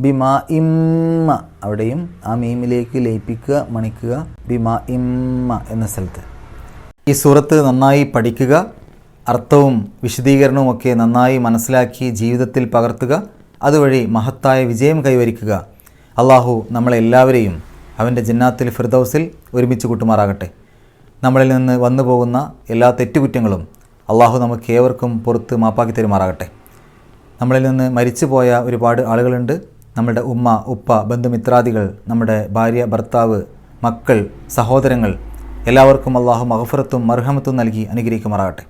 ബിമാ ഇമ്മ. അവിടെയും ആ മീമിലേക്ക് ലയിപ്പിക്കുക മണിക്കുക. ബിമാ ഇമ്മ എന്ന സ്ഥലത്ത്. ഈ സൂറത്ത് നന്നായി പഠിക്കുക അർത്ഥവും വിശദീകരണവും ഒക്കെ നന്നായി മനസ്സിലാക്കി ജീവിതത്തിൽ പകർത്തുക അതുവഴി മഹത്തായ വിജയം കൈവരിക്കുക. അള്ളാഹു നമ്മളെല്ലാവരെയും അവന്റെ ജന്നാത്തിൽ ഫിർദൌസിൽ ഒരുമിച്ച് കൂട്ടുമാറാകട്ടെ. നമ്മളിൽ നിന്ന് വന്നു പോകുന്ന എല്ലാ തെറ്റുകുറ്റങ്ങളും അള്ളാഹു നമുക്ക് ഏവർക്കും പുറത്ത് മാപ്പാക്കി തരുമാറാകട്ടെ. നമ്മളിൽ നിന്ന് മരിച്ചുപോയ ഒരുപാട് ആളുകളുണ്ട്. നമ്മുടെ ഉമ്മ ഉപ്പ ബന്ധുമിത്രാദികൾ നമ്മുടെ ഭാര്യ ഭർത്താവ് മക്കൾ സഹോദരങ്ങൾ എല്ലാവർക്കും അള്ളാഹു മഹഫറത്തും മർഹമത്തും നൽകി അനുഗ്രഹിക്കുമാറാകട്ടെ.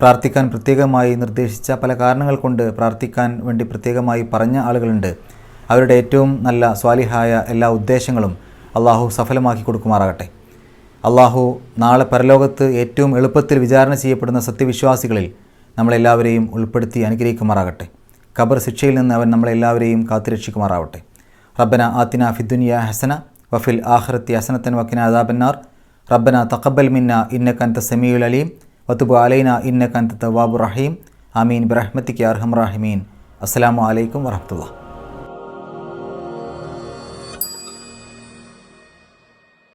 പ്രാർത്ഥിക്കാൻ പ്രത്യേകമായി നിർദ്ദേശിച്ച പല കാരണങ്ങൾ കൊണ്ട് പ്രാർത്ഥിക്കാൻ വേണ്ടി പ്രത്യേകമായി പറഞ്ഞ ആളുകളുണ്ട്. അവരുടെ ഏറ്റവും നല്ല സ്വാലിഹായ എല്ലാ ഉദ്ദേശങ്ങളും അള്ളാഹു സഫലമാക്കി കൊടുക്കുമാറാകട്ടെ. അള്ളാഹു നാളെ പരലോകത്ത് ഏറ്റവും എളുപ്പത്തിൽ വിചാരണ ചെയ്യപ്പെടുന്ന സത്യവിശ്വാസികളിൽ നമ്മളെല്ലാവരെയും ഉൾപ്പെടുത്തി അനുഗ്രഹിക്കുമാറാകട്ടെ. ഖബർ ശിക്ഷയിൽ നിന്ന് അവൻ നമ്മളെല്ലാവരെയും കാത്തുരക്ഷിക്കുമാറാവട്ടെ. റബ്ബന ആത്തിന ഫിദ്ദുനിയ ഹസന വഫിൽ ആഹ്റത്തി ഹസനത്തൻ വക്കിന അദാബന്നാർ. റബ്ബന തഖബ്ബൽ മിന്ന ഇന്നക അൻത സെമിയുൽ അലീം. വത്തുബു അലൈന ഇന്നക അൻത തവ്വാബുർ റഹീം. ആമീൻ. ബിറഹ്മതിക അർഹം റഹീമീൻ. അസ്സലാമു അലൈക്കും വറഹ്മത്തുള്ളാഹി.